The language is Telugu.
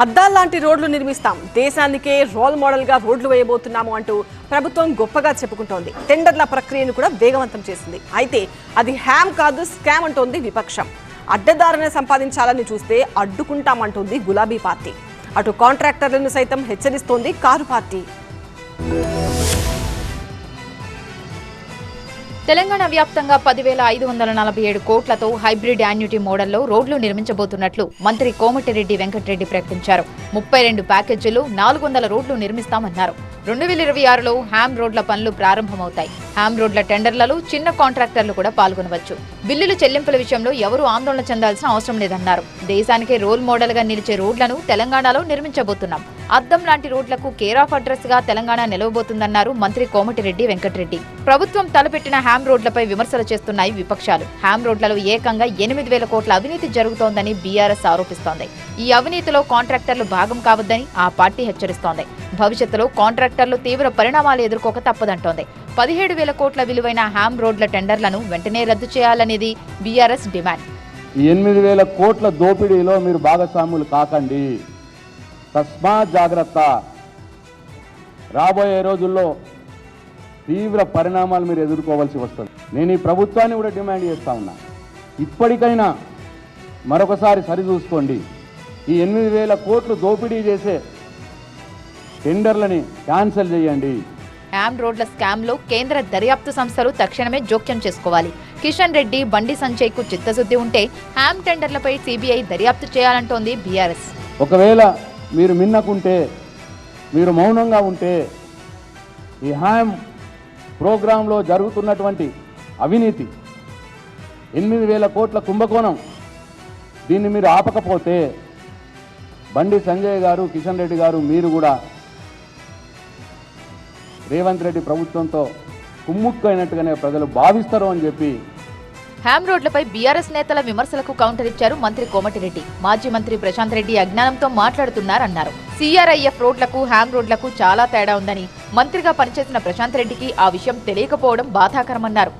అద్దాల్లాంటి రోడ్లు నిర్మిస్తాం. దేశానికే రోల్ మోడల్గా రోడ్లు వేయబోతున్నాము అంటూ ప్రభుత్వం గొప్పగా చెప్పుకుంటోంది. టెండర్ల ప్రక్రియను కూడా వేగవంతం చేసింది. అయితే అది హ్యామ్ కాదు స్కామ్ అంటోంది విపక్షం. అడ్డదారులను సంపాదించాలని చూస్తే అడ్డుకుంటామంటోంది గులాబీ పార్టీ. అటు కాంట్రాక్టర్లను సైతం హెచ్చరిస్తోంది కారు పార్టీ. తెలంగాణ వ్యాప్తంగా పదివేల ఐదు వందల నలభై ఏడు కోట్లతో హైబ్రిడ్ యాన్యుటీ మోడల్లో రోడ్లు నిర్మించబోతున్నట్లు మంత్రి కోమటిరెడ్డి వెంకటరెడ్డి ప్రకటించారు. ముప్పై రెండు ప్యాకేజీలు నాలుగు వందల రోడ్లు నిర్మిస్తామన్నారు. రెండు వేల ఇరవై ఆరులో హ్యామ్ రోడ్ల పనులు ప్రారంభమవుతాయి. హ్యామ్ రోడ్ల టెండర్లలో చిన్న కాంట్రాక్టర్లు కూడా పాల్గొనవచ్చు. బిల్లులు చెల్లింపుల విషయంలో ఎవరూ ఆందోళన చెందాల్సిన అవసరం లేదన్నారు. దేశానికే రోల్ మోడల్గా నిలిచే రోడ్లను తెలంగాణలో నిర్మించబోతున్నాం. అద్దం లాంటి రోడ్లకు కేర్ ఆఫ్ అడ్రస్గా తెలంగాణ నిలవబోతుందన్నారు మంత్రి కోమటిరెడ్డి వెంకటరెడ్డి. ప్రభుత్వం తలపెట్టిన హ్యామ్ రోడ్లపై విమర్శలు చేస్తున్నాయి విపక్షాలు. హ్యామ్ రోడ్లలో ఏకంగా ఎనిమిది వేల కోట్ల అవినీతి జరుగుతోందని బీఆర్ఎస్ ఆరోపిస్తోంది. ఈ అవినీతిలో కాంట్రాక్టర్లు భాగం కావద్దని ఆ పార్టీ హెచ్చరిస్తోంది. భవిష్యత్తులో కాంట్రాక్టర్లు తీవ్ర పరిణామాలు ఎదుర్కోక తప్పదంటోంది. పదిహేడు వేల కోట్ల విలువైన హ్యామ్ రోడ్ల టెండర్లను వెంటనే రద్దు చేయాలనేది బీఆర్ఎస్ డిమాండ్. ఎనిమిది వేల కోట్ల దోపిడీలో మీరు భాగస్వాములు కాకండి. తస్మా జాగ్రత్త. రాబోయే రోజుల్లో తీవ్ర పరిణామాలు మీరు ఎదుర్కోవాల్సి వస్తుంది. నేను ఈ ప్రభుత్వాన్ని కూడా డిమాండ్ చేస్తా ఉన్నా. ఇప్పటికైనా మరొకసారి సరిచూసుకోండి. ఈ ఎనిమిది వేల కోట్లు దోపిడీ చేసే టెండర్లని క్యాన్సిల్ చేయండి. హ్యామ్ రోడ్ల స్కామ్లో కేంద్ర దర్యాప్తు సంస్థలు తక్షణమే జోక్యం చేసుకోవాలి. కిషన్ రెడ్డి బండి సంజయ్కు చిత్తశుద్ధి ఉంటే హ్యామ్ టెండర్లపై సిబిఐ దర్యాప్తు చేయాలంటోంది బీఆర్ఎస్. ఒకవేళ మీరు మిన్నకుంటే మీరు మౌనంగా ఉంటే ఈ హ్యామ్ ప్రోగ్రాంలో జరుగుతున్నటువంటి అవినీతి ఎనిమిది వేల కోట్ల కుంభకోణం దీన్ని మీరు ఆపకపోతే బండి సంజయ్ గారు కిషన్ రెడ్డి గారు మీరు కూడా రేవంత్ రెడ్డి ప్రభుత్వంతో కుమ్ముక్కు అయినట్టుగానే ప్రజలు భావిస్తారు అని చెప్పి హ్యామ్ రోడ్లపై బీఆర్ఎస్ నేతల విమర్శలకు కౌంటర్ ఇచ్చారు మంత్రి కోమటిరెడ్డి. మాజీ మంత్రి ప్రశాంత్ రెడ్డి అజ్ఞానంతో మాట్లాడుతున్నారన్నారు. సీఆర్ఐఎఫ్ రోడ్లకు హ్యామ్ రోడ్లకు చాలా తేడా ఉందని మంత్రిగా పనిచేసిన ప్రశాంత్ రెడ్డికి ఆ విషయం తెలియకపోవడం బాధాకరమన్నారు.